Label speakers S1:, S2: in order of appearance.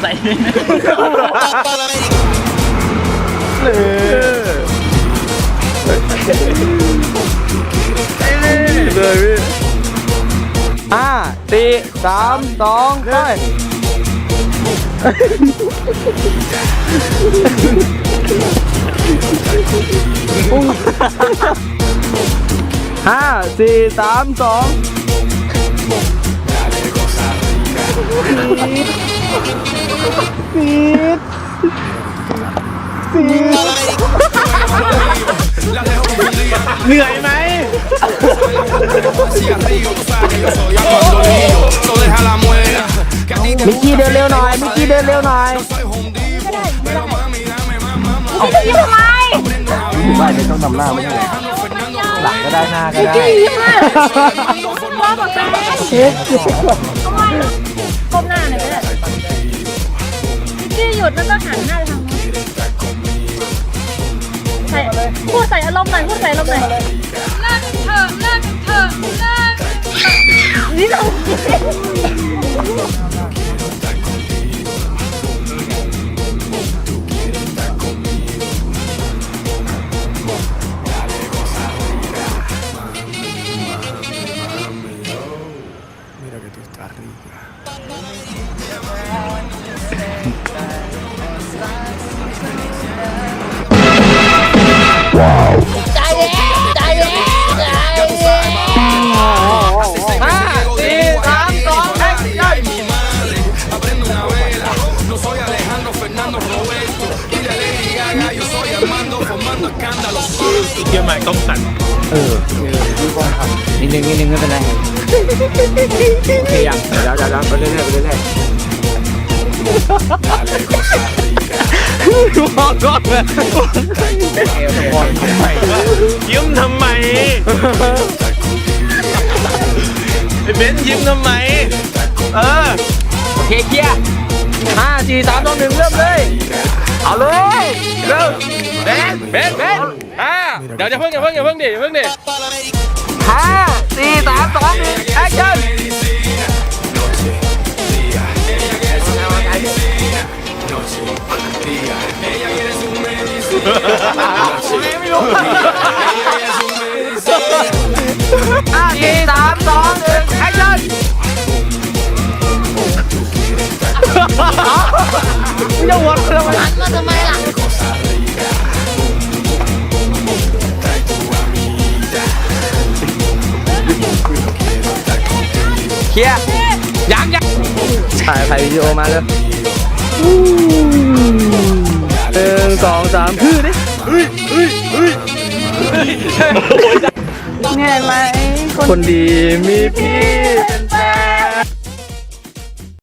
S1: ใส่เลยนะ
S2: เลยพี่ห้าสี่สามสองไปห้าสี่สามสอง เหนื่อยไหม มิกกี้เดินเร็วหน่อย มิกกี้เดินเร็วหน่อย
S3: พี่จะยิ้มทำไม
S2: ไม่ไม่ต้องนำหน้าไม่ใช่หลังก็ได้หน้าก็ได้
S3: พี่ยิ้มอะว่าบอกแม่ทำไม ก้มหน้าหน่อยก็ได้พี่หยุดแล้วก็หันหน้าไปทางนู้นใส่พูดใส่อารมณ์หน่อยพูดใส่อารมณ์หน่อย เกี่ยวให
S2: ม่ต้องสั่น
S1: เออดูบอลครับนิ
S2: ดนึงนิดนึงไม่เป็นไรโอเคยังเดี๋ยวเดี๋ยวเดี๋ยวไปเรื่อยๆไปเรื่อยๆมองก่อนเลย
S1: ยิ้มทำไมไอ้เบนยิ้มทำไม เออ
S2: โอเคเคลียร์ห้าสี่สามสองหนึ่งเริ่มเลย เอาเลยเริ่ม
S1: เบนซ์เบนซ์เบนซ์อ่าเดี๋ยวจะเพิ่งอย่าเพิ่งอย่าเพิ่งดิอย่าเพิ่งดิ
S2: ห้าสี่สามสองหนึ่งแอคชั่นห้า เคลียร์ยังยังถ่ายถ่ายวิดีโอมาเลยหนึ่งสองสามคือดิเหนื่อยไหมคนดีมีพี่